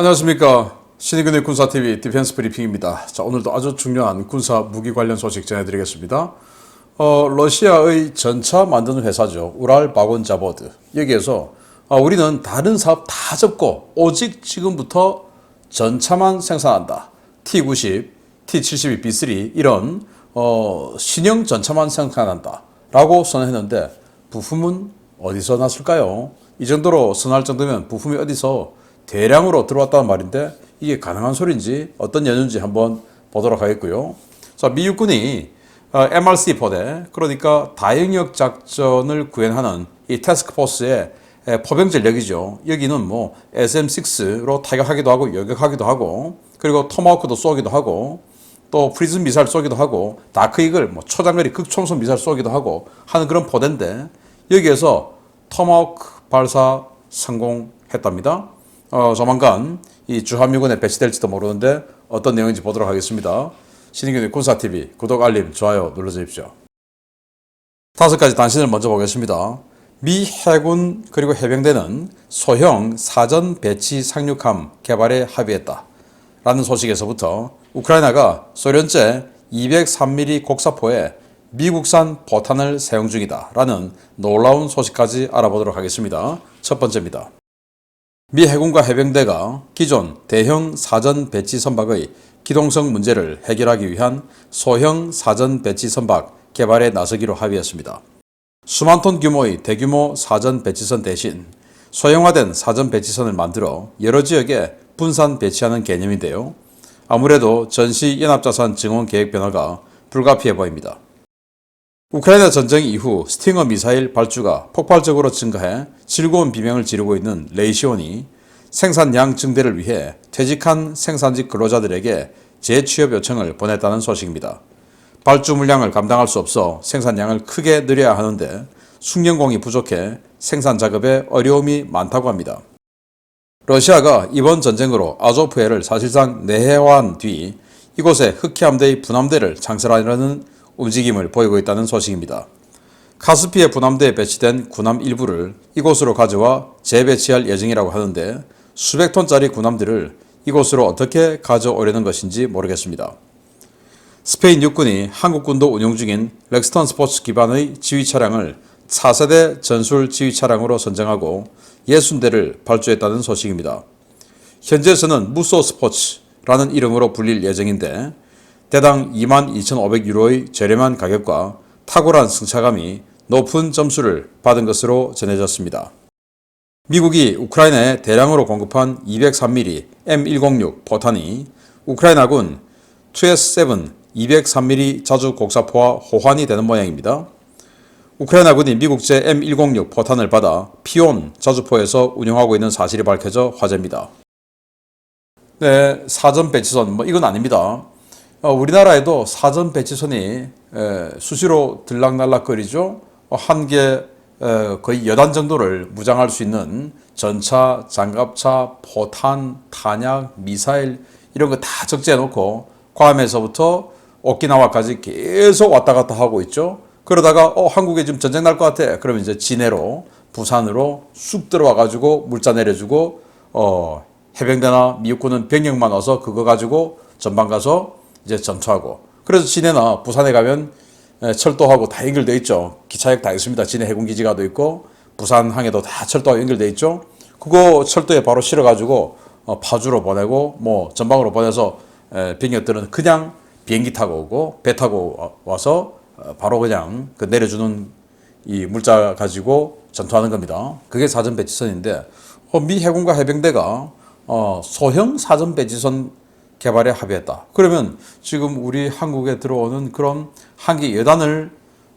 안녕하십니까. 신의근의 군사TV 디펜스 브리핑입니다. 자, 오늘도 아주 중요한 군사 무기 관련 소식 전해드리겠습니다. 어, 러시아의 전차 만드는 회사죠. 우랄 바곤 자보드. 여기에서 어, 우리는 다른 사업 다 접고 오직 지금부터 전차만 생산한다. T90, T72, B3 이런 어, 신형 전차만 생산한다. 라고 선언했는데 부품은 어디서 났을까요? 이 정도로 선언할 정도면 부품이 어디서 대량으로 들어왔다는 말인데 이게 가능한 소리인지 어떤 연유인지 한번 보도록 하겠고요. 자, 미 육군이 어, MRC 포대 그러니까 다영역 작전을 구현하는 이 태스크포스의 에, 포병 전력이죠. 여기는 뭐 SM6로 타격하기도 하고 여격하기도 하고 그리고 토마호크도 쏘기도 하고 또 프리즌 미사일 쏘기도 하고 다크이글 뭐 초장거리 극초음속 미사일 쏘기도 하고 하는 그런 포대인데 여기에서 토마호크 발사 성공했답니다. 어, 조만간 이 주한미군에 배치될지도 모르는데 어떤 내용인지 보도록 하겠습니다. 신인균의 군사TV 구독, 알림, 좋아요 눌러주십시오. 다섯 가지 단신을 먼저 보겠습니다. 미 해군 그리고 해병대는 소형 사전 배치 상륙함 개발에 합의했다. 라는 소식에서부터 우크라이나가 소련제 203mm 곡사포에 미국산 포탄을 사용 중이다. 라는 놀라운 소식까지 알아보도록 하겠습니다. 첫 번째입니다. 미 해군과 해병대가 기존 대형 사전 배치 선박의 기동성 문제를 해결하기 위한 소형 사전 배치 선박 개발에 나서기로 합의했습니다. 수만 톤 규모의 대규모 사전 배치선 대신 소형화된 사전 배치선을 만들어 여러 지역에 분산 배치하는 개념인데요. 아무래도 전시 연합자산 증원 계획 변화가 불가피해 보입니다. 우크라이나 전쟁 이후 스팅어 미사일 발주가 폭발적으로 증가해 즐거운 비명을 지르고 있는 레이시온이 생산량 증대를 위해 퇴직한 생산직 근로자들에게 재취업 요청을 보냈다는 소식입니다. 발주 물량을 감당할 수 없어 생산량을 크게 늘려야 하는데 숙련공이 부족해 생산 작업에 어려움이 많다고 합니다. 러시아가 이번 전쟁으로 아조프해를 사실상 내해화한 뒤 이곳에 흑해 함대의 분함대를 창설하려는 움직임을 보이고 있다는 소식입니다. 카스피해 분함대에 배치된 군함 일부를 이곳으로 가져와 재배치할 예정이라고 하는데 수백 톤짜리 군함들을 이곳으로 어떻게 가져오려는 것인지 모르겠습니다. 스페인 육군이 한국군도 운용 중인 렉스턴 스포츠 기반의 지휘 차량을 4세대 전술 지휘 차량으로 선정하고 60대를 발주했다는 소식입니다. 현재에서는 무소 스포츠라는 이름으로 불릴 예정인데 대당 22,500유로의 저렴한 가격과 탁월한 승차감이 높은 점수를 받은 것으로 전해졌습니다. 미국이 우크라이나에 대량으로 공급한 203mm M106 포탄이 우크라이나군 2S7 203mm 자주 곡사포와 호환이 되는 모양입니다. 우크라이나군이 미국제 M106 포탄을 받아 피온 자주포에서 운영하고 있는 사실이 밝혀져 화제입니다. 네, 사전 배치선 뭐 이건 아닙니다. 어, 우리나라에도 사전 배치선이 에, 수시로 들락날락거리죠. 어, 한개 거의 여단 정도를 무장할 수 있는 전차, 장갑차, 포탄, 탄약, 미사일 이런 거 다 적재해 놓고 괌에서부터 오키나와까지 계속 왔다 갔다 하고 있죠. 그러다가 어 한국에 지금 전쟁 날 것 같아. 그러면 이제 진해로 부산으로 쑥 들어와 가지고 물자 내려주고 어 해병대나 미국군은 병력만 와서 그거 가지고 전방 가서 이제 전투하고 그래서 진해나 부산에 가면 철도하고 다 연결돼 있죠. 기차역 다 있습니다. 진해 해군기지가 도 있고 부산항에도 다 철도하고 연결돼 있죠. 그거 철도에 바로 실어 가지고 어, 파주로 보내고 뭐 전방으로 보내서 병력들은 그냥 비행기 타고 오고 배 타고 와서 어, 바로 그냥 그 내려주는 이 물자 가지고 전투하는 겁니다. 그게 사전 배치선인데 어, 미 해군과 해병대가 어, 소형 사전 배치선 개발에 합의했다. 그러면 지금 우리 한국에 들어오는 그런 한기 여단을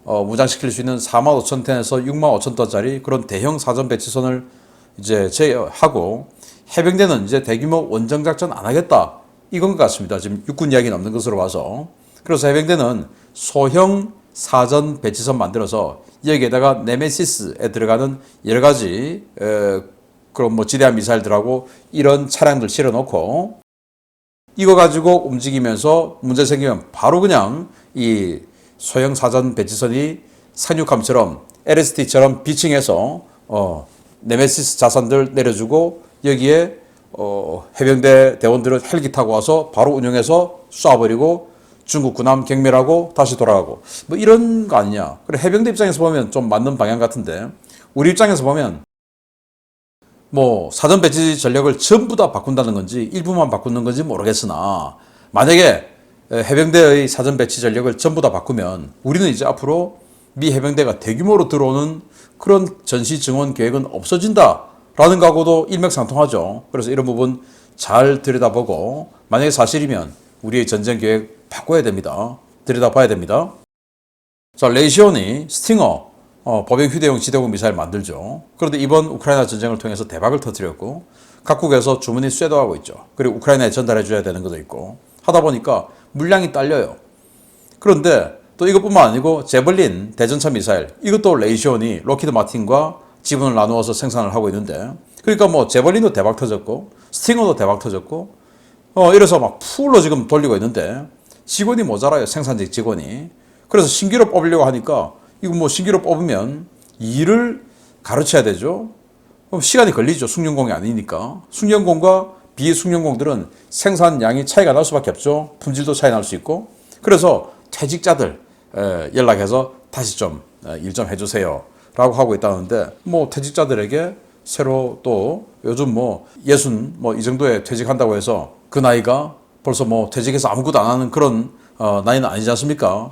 어, 무장시킬 수 있는 4만 5천 톤에서 6만 5천 톤짜리 그런 대형 사전 배치선을 이제 제하고 해병대는 이제 대규모 원정 작전 안 하겠다. 이건 것 같습니다. 지금 육군 이야기는 없는 것으로 봐서. 그래서 해병대는 소형 사전 배치선 만들어서 여기에다가 네메시스에 들어가는 여러 가지 에, 그런 뭐 지대한 미사일들하고 이런 차량들 실어 놓고 이거 가지고 움직이면서 문제 생기면 바로 그냥 이 소형 사전 배치선이 상륙함처럼 LST처럼 비층해서 어 네메시스 자산들 내려주고 여기에 어, 해병대 대원들은 헬기 타고 와서 바로 운영해서 쏴버리고 중국 군함 경멸하고 다시 돌아가고 뭐 이런 거 아니냐. 그래 해병대 입장에서 보면 좀 맞는 방향 같은데 우리 입장에서 보면 뭐 사전 배치 전력을 전부 다 바꾼다는 건지 일부만 바꾸는 건지 모르겠으나 만약에 해병대의 사전 배치 전력을 전부 다 바꾸면 우리는 이제 앞으로 미 해병대가 대규모로 들어오는 그런 전시 증원 계획은 없어진다라는 거하고도 일맥상통하죠. 그래서 이런 부분 잘 들여다보고 만약에 사실이면 우리의 전쟁 계획 바꿔야 됩니다. 들여다봐야 됩니다. 자, 레이시온이 스팅어 어, 법용 휴대용 지대공 미사일 만들죠. 그런데 이번 우크라이나 전쟁을 통해서 대박을 터뜨렸고 각국에서 주문이 쇄도하고 있죠. 그리고 우크라이나에 전달해 줘야 되는 것도 있고 하다 보니까 물량이 딸려요. 그런데 또 이것뿐만 아니고 제블린 대전차 미사일 이것도 레이시온이 로키드 마틴과 지분을 나누어서 생산을 하고 있는데 그러니까 뭐 제블린도 대박 터졌고 스팅어도 대박 터졌고 어 이래서 막 풀로 지금 돌리고 있는데 직원이 모자라요 생산직 직원이 그래서 신기로 뽑으려고 하니까 이거 뭐 신기로 뽑으면 일을 가르쳐야 되죠. 그럼 시간이 걸리죠. 숙련공이 아니니까. 숙련공과 비숙련공들은 생산량이 차이가 날 수밖에 없죠. 품질도 차이 날 수 있고. 그래서 퇴직자들 에, 연락해서 다시 좀 일 좀 해주세요. 라고 하고 있다는데 뭐 퇴직자들에게 새로 또 요즘 뭐 예순 뭐 이 정도에 퇴직한다고 해서 그 나이가 벌써 뭐 퇴직해서 아무것도 안 하는 그런 어, 나이는 아니지 않습니까?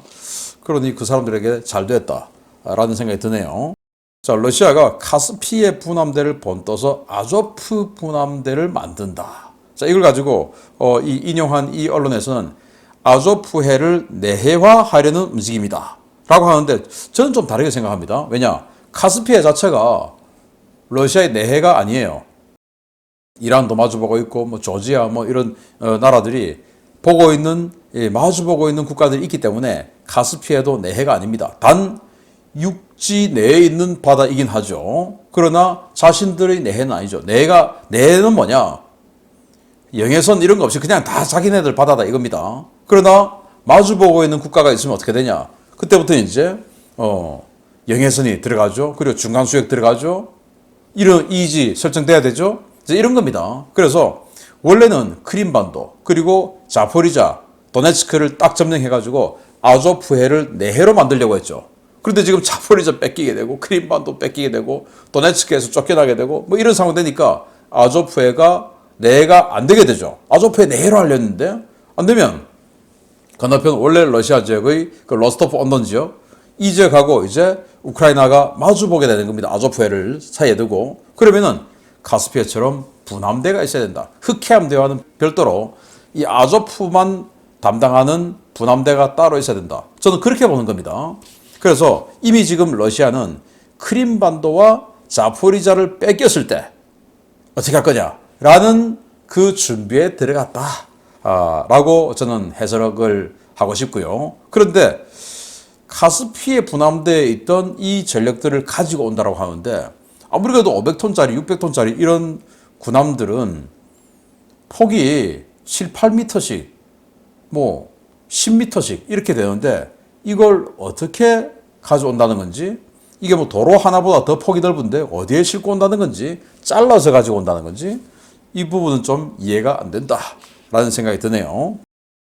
그러니 그 사람들에게 잘 됐다라는 생각이 드네요. 자, 러시아가 카스피해 분함대를 번떠서 아조프 분함대를 만든다. 자, 이걸 가지고 어, 이 인용한 이 언론에서는 아조프해를 내해화하려는 움직임이다. 라고 하는데 저는 좀 다르게 생각합니다. 왜냐? 카스피해 자체가 러시아의 내해가 아니에요. 이란도 마주보고 있고 뭐 조지아 뭐 이런 어, 나라들이 보고 있는 예, 마주 보고 있는 국가들이 있기 때문에 카스피해도 내해가 아닙니다. 단 육지 내에 있는 바다이긴 하죠. 그러나 자신들의 내해는 아니죠. 내가 내해는 뭐냐? 영해선 이런 거 없이 그냥 다 자기네들 바다다 이겁니다. 그러나 마주 보고 있는 국가가 있으면 어떻게 되냐? 그때부터 이제 어, 영해선이 들어가죠. 그리고 중간 수역 들어가죠. 이런 이지 설정돼야 되죠. 이제 이런 겁니다. 그래서 원래는 크림반도 그리고 자포리자 도네츠크를 딱 점령해가지고 아조프해를 내해로 만들려고 했죠. 그런데 지금 자포리자 뺏기게 되고 크림반도 뺏기게 되고 도네츠크에서 쫓겨나게 되고 뭐 이런 상황 되니까 아조프해가 내가 안 되게 되죠. 아조프해 내해로 하려는데 안 되면 건너편 원래 러시아 지역의 그 로스토프 언던 지역 이 지역하고 이제 우크라이나가 마주보게 되는 겁니다. 아조프해를 사이에 두고 그러면은 카스피해처럼 분함대가 있어야 된다. 흑해함대와는 별도로 이 아조프만 담당하는 분함대가 따로 있어야 된다. 저는 그렇게 보는 겁니다. 그래서 이미 지금 러시아는 크림반도와 자포리자를 뺏겼을 때 어떻게 할 거냐? 라는 그 준비에 들어갔다. 아, 라고 저는 해석을 하고 싶고요. 그런데 카스피해 분함대에 있던 이 전력들을 가지고 온다고 하는데 아무리 그래도 500톤짜리, 600톤짜리 이런 군함들은 폭이 7, 8m씩 뭐 10m씩 이렇게 되는데 이걸 어떻게 가져온다는 건지 이게 뭐 도로 하나보다 더 폭이 넓은데 어디에 싣고 온다는 건지 잘라서 가지고 온다는 건지 이 부분은 좀 이해가 안 된다라는 생각이 드네요.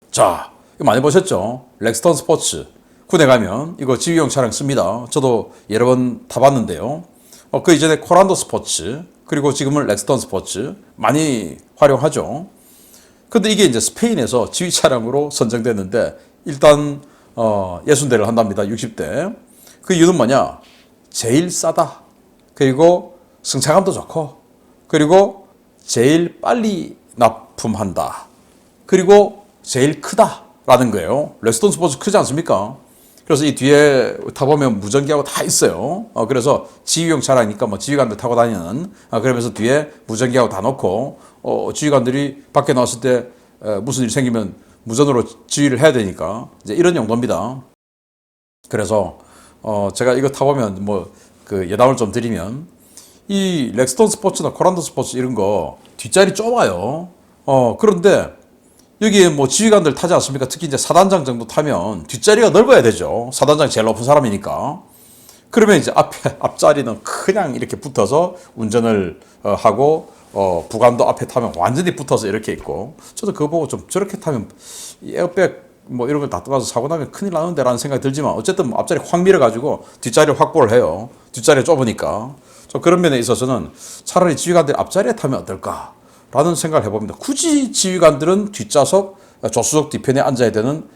자, 많이 보셨죠? 렉스턴 스포츠 군에 가면 이거 지휘용 차량 씁니다. 저도 여러 번 타봤는데요. 어, 그 이전에 코란도 스포츠 그리고 지금은 렉스턴 스포츠 많이 활용하죠. 근데 이게 이제 스페인에서 지휘 차량으로 선정됐는데 일단 어, 60대를 한답니다. 60대. 그 이유는 뭐냐? 제일 싸다. 그리고 승차감도 좋고 그리고 제일 빨리 납품한다. 그리고 제일 크다라는 거예요. 렉스턴 스포츠 크지 않습니까? 그래서 이 뒤에 타보면 무전기하고 다 있어요. 어, 그래서 지휘용 차량이니까 뭐 지휘관들 타고 다니는, 어, 그러면서 뒤에 무전기하고 다 놓고, 어, 지휘관들이 밖에 나왔을 때 에, 무슨 일 생기면 무전으로 지휘를 해야 되니까, 이제 이런 용도입니다. 그래서, 어, 제가 이거 타보면 뭐, 그 예담을 좀 드리면, 이 렉스턴 스포츠나 코란도 스포츠 이런 거 뒷자리 좁아요. 어, 그런데 여기에 뭐 지휘관들 타지 않습니까? 특히 이제 사단장 정도 타면 뒷자리가 넓어야 되죠. 사단장이 제일 높은 사람이니까. 그러면 이제 앞에, 앞자리는 그냥 이렇게 붙어서 운전을 어, 하고 어, 부관도 앞에 타면 완전히 붙어서 이렇게 있고 저도 그거 보고 좀 저렇게 타면 이 에어백 뭐 이런 걸 다 떠가서 사고 나면 큰일 나는데라는 생각이 들지만 어쨌든 뭐 앞자리 확 밀어가지고 뒷자리를 확보를 해요. 뒷자리가 좁으니까. 저 그런 면에 있어서는 차라리 지휘관들이 앞자리에 타면 어떨까 라는 생각을 해봅니다. 굳이 지휘관들은 뒷좌석, 조수석 뒤편에 앉아야 되는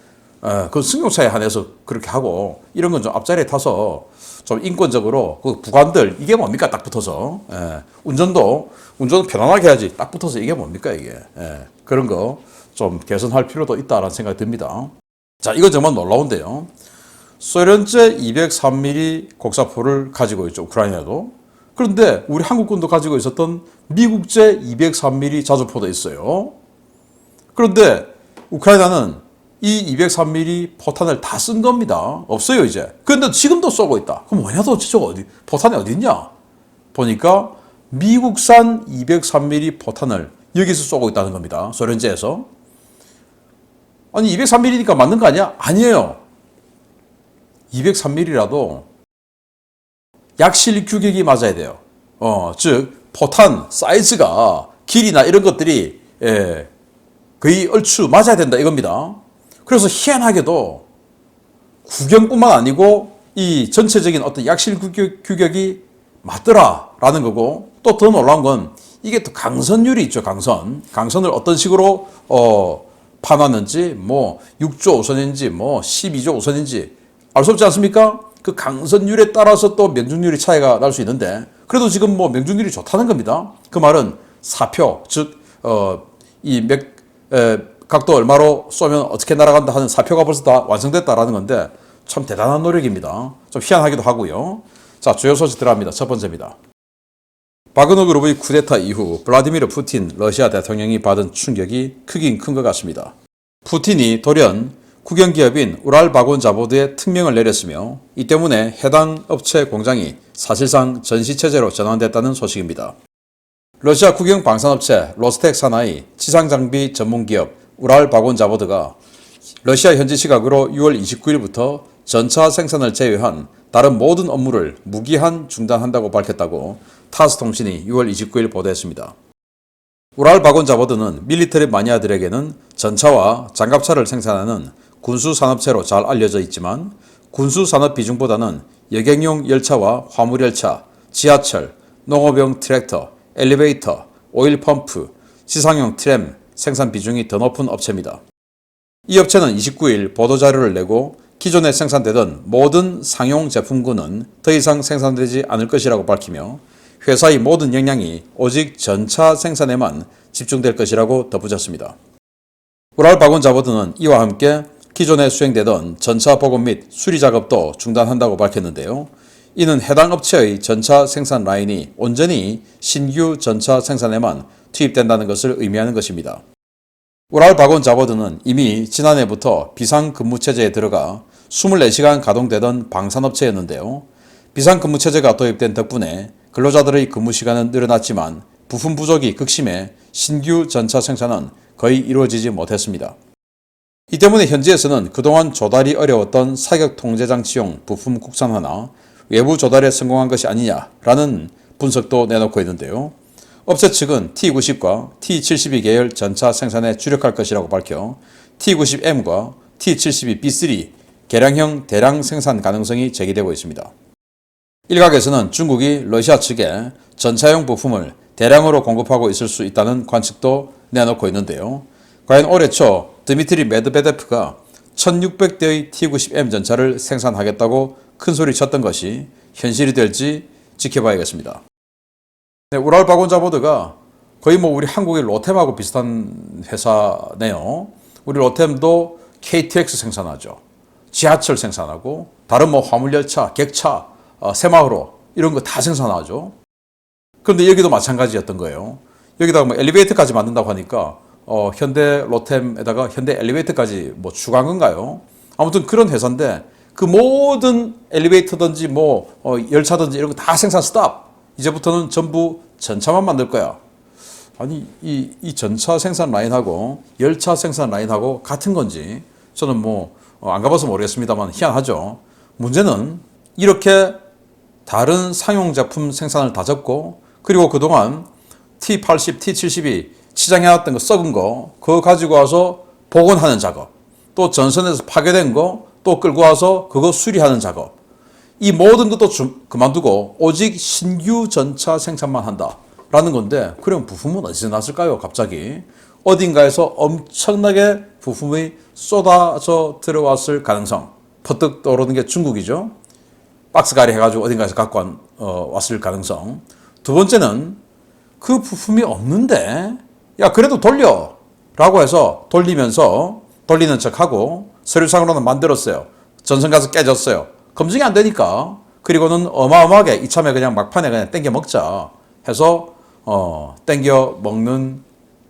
어, 그 승용차에 한해서 그렇게 하고 이런 건 좀 앞자리에 타서 좀 인권적으로 그 부관들 이게 뭡니까 딱 붙어서 예. 운전도 운전 편안하게 해야지 딱 붙어서 이게 뭡니까 이게 예. 그런 거 좀 개선할 필요도 있다라는 생각이 듭니다. 자 이거 정말 놀라운데요. 소련제 203mm 곡사포를 가지고 있죠 우크라이나도 그런데 우리 한국군도 가지고 있었던 미국제 203mm 자주포도 있어요. 그런데 우크라이나는 이 203mm 포탄을 다 쓴 겁니다. 없어요, 이제. 그런데 지금도 쏘고 있다. 그럼 뭐냐 도대체 저거 어디, 포탄이 어디 있냐? 보니까 미국산 203mm 포탄을 여기서 쏘고 있다는 겁니다. 소련제에서. 아니, 203mm니까 맞는 거 아니야? 아니에요. 203mm라도 약실 규격이 맞아야 돼요. 어, 즉, 포탄 사이즈가 길이나 이런 것들이, 예, 거의 얼추 맞아야 된다 이겁니다. 그래서 희한하게도 구경뿐만 아니고 이 전체적인 어떤 약실 규격, 규격이 맞더라라는 거고 또 더 놀라운 건 이게 또 강선율이 있죠 강선 강선을 어떤 식으로 어 파놨는지 뭐 6조 우선인지 뭐 12조 우선인지 알 수 없지 않습니까? 그 강선율에 따라서 또 명중률이 차이가 날 수 있는데 그래도 지금 뭐 명중률이 좋다는 겁니다. 그 말은 사표 즉어이맥 각도 얼마로 쏘면 어떻게 날아간다 하는 사표가 벌써 다 완성됐다라는 건데 참 대단한 노력입니다. 좀 희한하기도 하고요. 자, 주요 소식 들어갑니다. 첫 번째입니다. 바그너 그룹의 쿠데타 이후 블라디미르 푸틴 러시아 대통령이 받은 충격이 크긴 큰 것 같습니다. 푸틴이 돌연 국영기업인 우랄바곤 자보드에 특명을 내렸으며 이 때문에 해당 업체 공장이 사실상 전시체제로 전환됐다는 소식입니다. 러시아 국영 방산업체 로스텍 산하의 지상장비 전문기업 우랄바곤 자보드가 러시아 현지 시각으로 6월 29일부터 전차 생산을 제외한 다른 모든 업무를 무기한 중단한다고 밝혔다고 타스 통신이 6월 29일 보도했습니다. 우랄바곤 자보드는 밀리터리 마니아들에게는 전차와 장갑차를 생산하는 군수산업체로 잘 알려져 있지만 군수산업 비중보다는 여객용 열차와 화물열차, 지하철, 농업용 트랙터, 엘리베이터, 오일 펌프, 지상용 트램 생산 비중이 더 높은 업체입니다. 이 업체는 29일 보도자료를 내고 기존에 생산되던 모든 상용 제품군은 더 이상 생산되지 않을 것이라고 밝히며 회사의 모든 역량이 오직 전차 생산에만 집중될 것이라고 덧붙였습니다. 우랄 바곤 자보드는 이와 함께 기존에 수행되던 전차 보급 및 수리 작업도 중단한다고 밝혔는데요. 이는 해당 업체의 전차 생산 라인이 온전히 신규 전차 생산에만 투입된다는 것을 의미하는 것입니다. 우랄바곤 자보드는 이미 지난해부터 비상 근무 체제에 들어가 24시간 가동되던 방산업체였는데요. 비상 근무 체제가 도입된 덕분에 근로자들의 근무 시간은 늘어났지만 부품 부족이 극심해 신규 전차 생산은 거의 이루어지지 못했습니다. 이 때문에 현지에서는 그동안 조달이 어려웠던 사격 통제 장치용 부품 국산화나 외부 조달에 성공한 것이 아니냐라는 분석도 내놓고 있는데요. 업체 측은 T90과 T72 계열 전차 생산에 주력할 것이라고 밝혀 T90M과 T72B3 개량형 대량 생산 가능성이 제기되고 있습니다. 일각에서는 중국이 러시아 측에 전차용 부품을 대량으로 공급하고 있을 수 있다는 관측도 내놓고 있는데요. 과연 올해 초 드미트리 메드베데프가 1600대의 T90M 전차를 생산하겠다고 큰소리 쳤던 것이 현실이 될지 지켜봐야겠습니다. 네, 우랄 바곤자보드가 거의 뭐 우리 한국의 로템하고 비슷한 회사네요. 우리 로템도 KTX 생산하죠. 지하철 생산하고 다른 뭐 화물열차, 객차, 어, 새마을호 이런 거 다 생산하죠. 그런데 여기도 마찬가지였던 거예요. 여기다가 뭐 엘리베이터까지 만든다고 하니까 어, 현대 로템에다가 현대 엘리베이터까지 뭐 추가한 건가요? 아무튼 그런 회사인데 그 모든 엘리베이터든지 뭐 어, 열차든지 이런 거 다 생산 스탑. 이제부터는 전부 전차만 만들 거야. 아니 이, 이 전차 생산 라인하고 열차 생산 라인하고 같은 건지 저는 뭐안 어, 가봐서 모르겠습니다만 희한하죠. 문제는 이렇게 다른 상용 제품 생산을 다 접고 그리고 그동안 T80, T70이 치장해놨던 거 썩은 거 그거 가지고 와서 복원하는 작업 또 전선에서 파괴된 거 또 끌고 와서 그거 수리하는 작업. 이 모든 것도 좀 그만두고 오직 신규 전차 생산만 한다라는 건데 그럼 부품은 어디서 났을까요 갑자기? 어딘가에서 엄청나게 부품이 쏟아져 들어왔을 가능성. 퍼뜩 떠오르는 게 중국이죠. 박스가리 해가지고 어딘가에서 갖고 왔, 어, 왔을 가능성. 두 번째는 그 부품이 없는데 야 그래도 돌려! 라고 해서 돌리면서 돌리는 척하고 서류상으로는 만들었어요. 전선 가서 깨졌어요. 검증이 안 되니까. 그리고는 어마어마하게 이참에 그냥 막판에 그냥 땡겨 먹자 해서 어 땡겨 먹는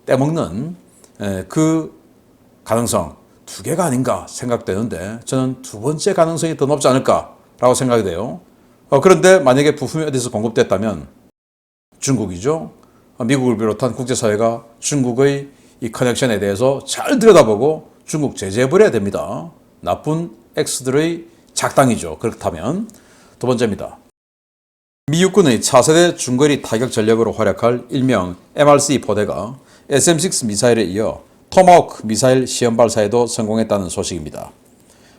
떼먹는 에, 그 가능성 두 개가 아닌가 생각되는데 저는 두 번째 가능성이 더 높지 않을까라고 생각이 돼요. 어, 그런데 만약에 부품이 어디서 공급됐다면 중국이죠. 미국을 비롯한 국제사회가 중국의 이 커넥션에 대해서 잘 들여다보고 중국 제재해버려야 됩니다. 나쁜 X들의 작당이죠. 그렇다면 두 번째입니다. 미 육군의 차세대 중거리 타격 전력으로 활약할 일명 MRC 포대가 SM-6 미사일에 이어 토마호크 미사일 시험 발사에도 성공했다는 소식입니다.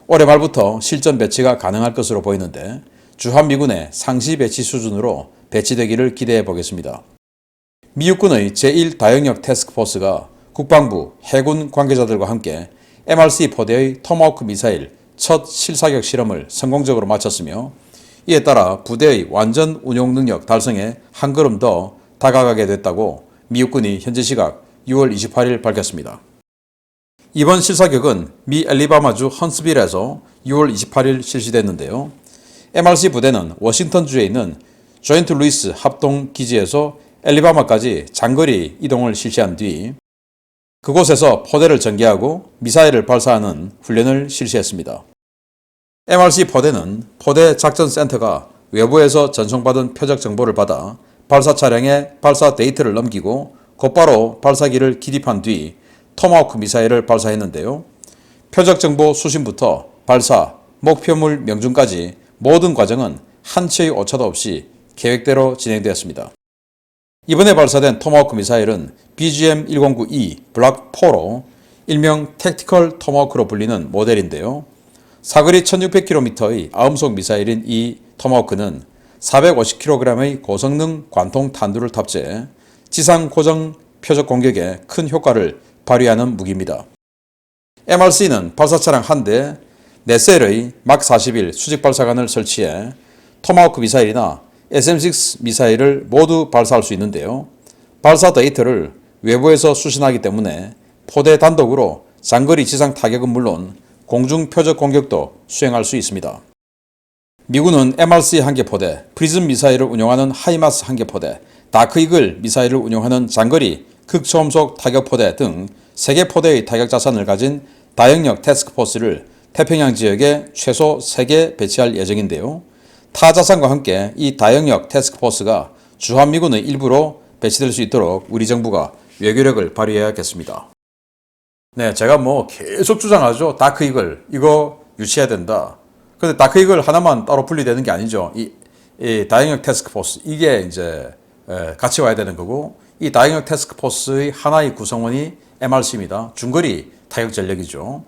올해 말부터 실전 배치가 가능할 것으로 보이는데 주한미군의 상시 배치 수준으로 배치되기를 기대해 보겠습니다. 미 육군의 제1다영역 태스크포스가 국방부, 해군 관계자들과 함께 MRC 포대의 토마호크 미사일 첫 실사격 실험을 성공적으로 마쳤으며 이에 따라 부대의 완전 운용 능력 달성에 한 걸음 더 다가가게 됐다고 미 육군이 현지 시각 6월 28일 밝혔습니다. 이번 실사격은 미 엘리바마주 헌스빌에서 6월 28일 실시됐는데요. MRC 부대는 워싱턴주에 있는 조인트 루이스 합동 기지에서 엘리바마까지 장거리 이동을 실시한 뒤 그곳에서 포대를 전개하고 미사일을 발사하는 훈련을 실시했습니다. MRC 포대는 포대 작전센터가 외부에서 전송받은 표적 정보를 받아 발사 차량에 발사 데이터를 넘기고 곧바로 발사기를 기립한 뒤 토마호크 미사일을 발사했는데요. 표적 정보 수신부터 발사, 목표물 명중까지 모든 과정은 한치의 오차도 없이 계획대로 진행되었습니다. 이번에 발사된 토마호크 미사일은 BGM-109E 블락 4로 일명 택티컬 토마호크로 불리는 모델인데요. 사거리 1600km의 아음속 미사일인 이 토마호크는 450kg의 고성능 관통 탄두를 탑재해 지상 고정 표적 공격에 큰 효과를 발휘하는 무기입니다. MRC는 발사차량 한 대, 4셀의 막 41 수직 발사관을 설치해 토마호크 미사일이나 SM-6 미사일을 모두 발사할 수 있는데요. 발사 데이터를 외부에서 수신하기 때문에 포대 단독으로 장거리 지상 타격은 물론 공중 표적 공격도 수행할 수 있습니다. 미군은 MRC 한 개 포대, 프리즘 미사일을 운용하는 하이마스 한 개 포대, 다크이글 미사일을 운용하는 장거리 극초음속 타격 포대 등 3개 포대의 타격 자산을 가진 다영역 태스크포스를 태평양 지역에 최소 3개 배치할 예정인데요. 타자산과 함께 이 다영역 태스크포스가 주한미군의 일부로 배치될 수 있도록 우리 정부가 외교력을 발휘해야겠습니다. 네, 제가 뭐 계속 주장하죠. 다크이글 이거 유치해야 된다. 근데 다크이글 하나만 따로 분리되는 게 아니죠. 이, 이 다영역 태스크포스 이게 이제 에, 같이 와야 되는 거고 이 다영역 태스크포스의 하나의 구성원이 MRC입니다. 중거리 타격 전력이죠.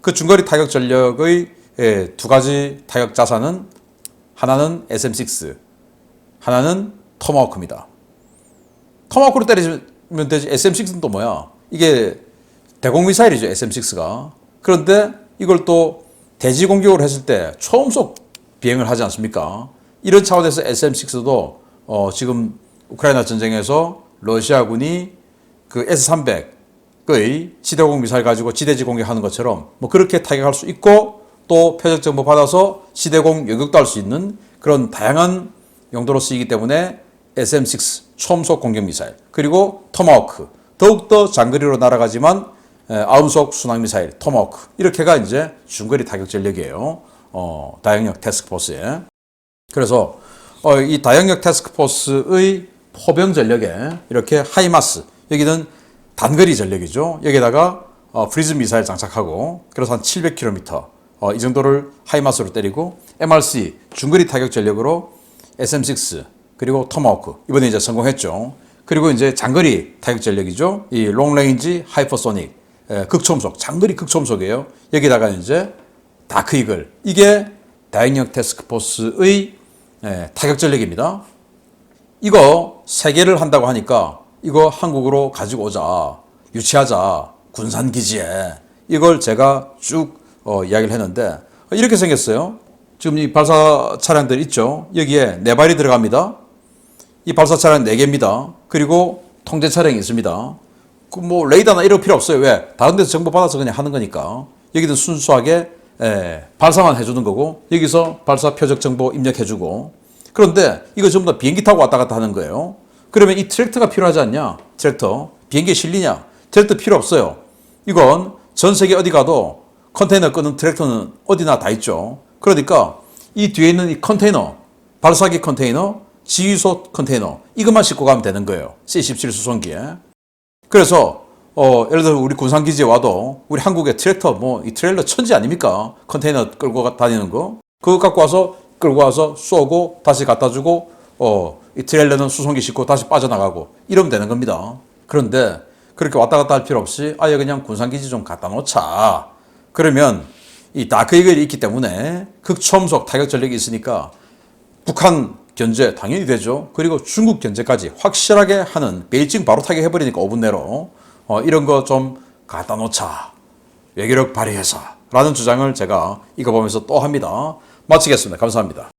그 중거리 타격 전력의 에, 두 가지 타격 자산은 하나는 SM6, 하나는 토마호크입니다. 토마호크로 때리면 되지 SM6는 또 뭐야? 이게 대공 미사일이죠, SM6가. 그런데 이걸 또 대지 공격을 했을 때 초음속 비행을 하지 않습니까? 이런 차원에서 SM6도 어, 지금 우크라이나 전쟁에서 러시아군이 그 S300의 지대공 미사일 가지고 지대지 공격하는 것처럼 뭐 그렇게 타격할 수 있고 또 표적 정보 받아서 시대공 요격도 할 수 있는 그런 다양한 용도로 쓰이기 때문에 SM-6 초음속 공격 미사일 그리고 토마호크 더욱더 장거리로 날아가지만 아음속 순항 미사일 토마호크 이렇게가 이제 중거리 타격 전력이에요. 어, 다영역 태스크포스에 그래서 어, 이 다영역 태스크포스의 포병 전력에 이렇게 하이마스 여기는 단거리 전력이죠. 여기다가 어, 프리즘 미사일 장착하고 그래서 한 700km 어, 이 정도를 하이마스로 때리고 MRC 중거리 타격 전력으로 SM6 그리고 토마호크 이번에 이제 성공했죠. 그리고 이제 장거리 타격 전력이죠. 이 롱레인지 하이퍼소닉 예, 극초음속, 장거리 극초음속이에요. 여기다가 이제 다크 이글 이게 다행력 테스크포스의 예, 타격 전력입니다. 이거 세 개를 한다고 하니까 이거 한국으로 가지고 오자, 유치하자, 군산 기지에 이걸 제가 쭉 어, 이야기를 했는데 이렇게 생겼어요. 지금 이 발사 차량들 있죠. 여기에 네 발이 들어갑니다. 이 발사 차량 네 개입니다. 그리고 통제 차량이 있습니다. 그 뭐 레이더나 이런 거 필요 없어요. 왜? 다른 데서 정보 받아서 그냥 하는 거니까. 여기도 순수하게 에, 발사만 해주는 거고 여기서 발사 표적 정보 입력해주고 그런데 이거 전부 다 비행기 타고 왔다 갔다 하는 거예요. 그러면 이 트랙터가 필요하지 않냐? 트랙터. 비행기에 실리냐? 트랙터 필요 없어요. 이건 전 세계 어디 가도 컨테이너 끄는 트랙터는 어디나 다 있죠. 그러니까 이 뒤에 있는 이 컨테이너, 발사기 컨테이너, 지휘소 컨테이너, 이것만 싣고 가면 되는 거예요. C-17 수송기에. 그래서 어, 예를 들어 우리 군산기지에 와도 우리 한국의 트랙터 뭐 이 트레일러 천지 아닙니까? 컨테이너 끌고 가- 다니는 거. 그거 갖고 와서 끌고 와서 쏘고 다시 갖다 주고 어, 이 트레일러는 수송기 싣고 다시 빠져나가고 이러면 되는 겁니다. 그런데 그렇게 왔다 갔다 할 필요 없이 아예 그냥 군산기지 좀 갖다 놓자. 그러면 이 다크 이글이 있기 때문에 극초음속 타격 전력이 있으니까 북한 견제 당연히 되죠. 그리고 중국 견제까지 확실하게 하는 베이징 바로 타격 해버리니까 5분 내로 어, 이런 거 좀 갖다 놓자. 외교력 발휘해서 라는 주장을 제가 이거 보면서 또 합니다. 마치겠습니다. 감사합니다.